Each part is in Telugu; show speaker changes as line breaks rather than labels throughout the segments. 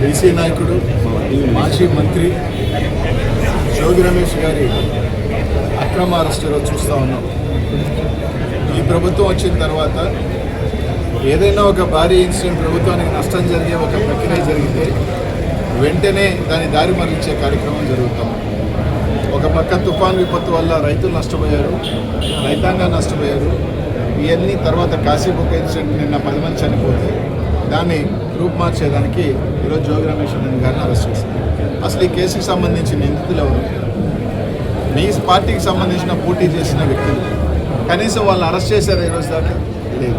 బీసీ నాయకుడు మాజీ మంత్రి జోగి రమేష్ గారి అక్రమ అరెస్టులో చూస్తూ ఉన్నాం. ఈ ప్రభుత్వం వచ్చిన తర్వాత ఏదైనా ఒక భారీ ఇన్సిడెంట్ ప్రభుత్వానికి నష్టం జరిగే ఒక ప్రక్రియ జరిగితే వెంటనే దాని దారి మరలించే కార్యక్రమం జరుగుతాం. ఒక పక్క తుఫాన్ విపత్తు వల్ల రైతులు నష్టపోయారు రైతాంగం నష్టపోయారు. ఇవన్నీ తర్వాత కాశీబుక్ ఇన్సిడెంట్ నిన్న పది మంది చనిపోతే దాన్ని రూపుమార్చేదానికి ఈరోజు జోగి రమేష్ అన్న గారిని అరెస్ట్ చేశారు. అసలు ఈ కేసుకి సంబంధించి నిందితులు ఎవరు? మీ పార్టీకి సంబంధించిన పోటీ చేసిన వ్యక్తులు. కనీసం వాళ్ళని అరెస్ట్ చేశారు ఈ రోజు దాకా? లేదు.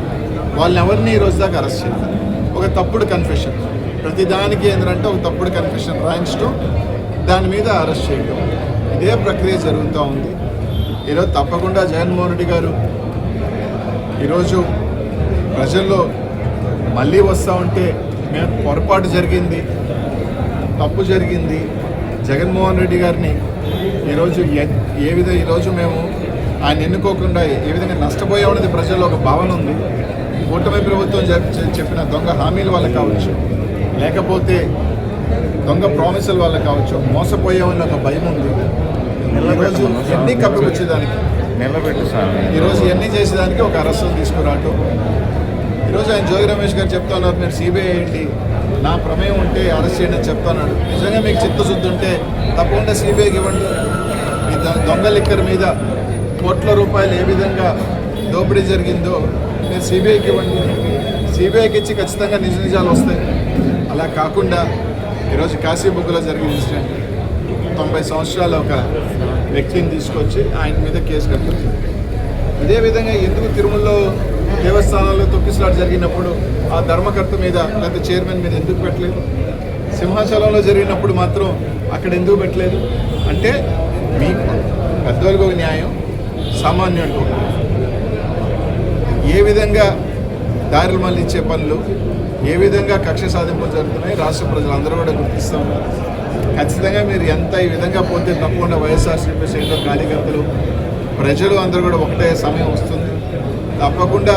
వాళ్ళని ఎవరిని ఈ రోజు దాకా అరెస్ట్ చేశారు ఒక తప్పుడు కన్ఫెషన్ ప్రతిదానికి ఏంటంటే ఒక తప్పుడు కన్ఫెషన్ రాయించడం దాని మీద అరెస్ట్ చేయడం. ఇదే ప్రక్రియ జరుగుతూ ఉంది. ఈరోజు తప్పకుండా జగన్మోహన్ రెడ్డి గారు ఈరోజు ప్రజల్లో మళ్ళీ వస్తూ ఉంటే మేము పొరపాటు జరిగింది తప్పు జరిగింది. జగన్మోహన్ రెడ్డి గారిని ఈరోజు ఏ విధంగా ఈరోజు మేము ఆయన ఎన్నుకోకుండా ఏ విధంగా నష్టపోయామనేది ప్రజల్లో ఒక భావన ఉంది. కూటమి ప్రభుత్వం చెప్పిన దొంగ హామీల వల్ల కావచ్చు లేకపోతే దొంగ ప్రామిసుల వల్ల కావచ్చు మోసపోయామని ఒక భయం ఉంది. ఈరోజు ఎన్ని కప్పిపుచ్చేదానికి
నిలబెట్టు సార్
ఈరోజు ఎన్ని చేసేదానికి ఒక అరెస్టులు తీసుకురావటం ఈరోజు ఆయన జోగి రమేష్ గారు చెప్తా ఉన్నారు మీరు సిబిఐ ఏంటి? నా ప్రమేయం ఉంటే అరెస్ట్ చేయండి అని చెప్తున్నాడు. నిజంగా మీకు చిత్తశుద్ధి ఉంటే తప్పకుండా సిబిఐకి ఇవ్వండి. ఈ దొంగ లిక్కర్ మీద కోట్ల రూపాయలు ఏ విధంగా దోపిడీ జరిగిందో మీరు సిబిఐకి ఇవ్వండి. సిబిఐకి ఇచ్చి ఖచ్చితంగా నిజ నిజాలు వస్తాయి. అలా కాకుండా ఈరోజు కాశీబుగ్గులో జరిగిన ఇన్సిడెంట్ తొంభై సంవత్సరాల ఒక వ్యక్తిని తీసుకొచ్చి ఆయన మీద కేసు కట్టింది అదేవిధంగా ఎందుకు తిరుమలలో దేవస్థానాల్లో తొక్కిసలాట జరిగినప్పుడు ఆ ధర్మకర్త మీద లేకపోతే చైర్మన్ మీద ఎందుకు పెట్టలేదు? సింహాచలంలో జరిగినప్పుడు మాత్రం అక్కడ ఎందుకు పెట్టలేదు? అంటే మీకు పెద్దవాళ్ళకి ఒక న్యాయం సామాన్యుడికి ఒక ఏ విధంగా దారులు మళ్ళించే పనులు ఏ విధంగా కక్ష సాధింపులు జరుగుతున్నాయి రాష్ట్ర ప్రజలు అందరూ కూడా గుర్తిస్తూ ఉన్నారు. ఖచ్చితంగా మీరు ఎంత ఈ విధంగా పోతే తప్పకుండా వైఎస్ఆర్సీపీ శ్రేణిలో కార్యకర్తలు ప్రజలు అందరూ కూడా ఒకటే సమయం వస్తుంది. తప్పకుండా.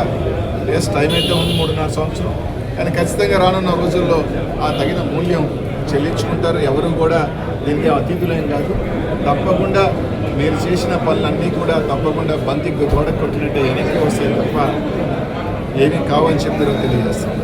ఎస్ టైం అయితే ఉంది మూడున్నర సంవత్సరం. కానీ ఖచ్చితంగా రానున్న రోజుల్లో ఆ తగిన మూల్యం చెల్లించుకుంటారు. ఎవరు కూడా దీనికి అతిథులేం కాదు. తప్పకుండా మీరు చేసిన పనులన్నీ కూడా తప్పకుండా బంతికి గోడ కొట్టినట్టే వెనక్కి వస్తాయి తప్ప ఏమి కావని చెప్పి తెలియజేస్తాను.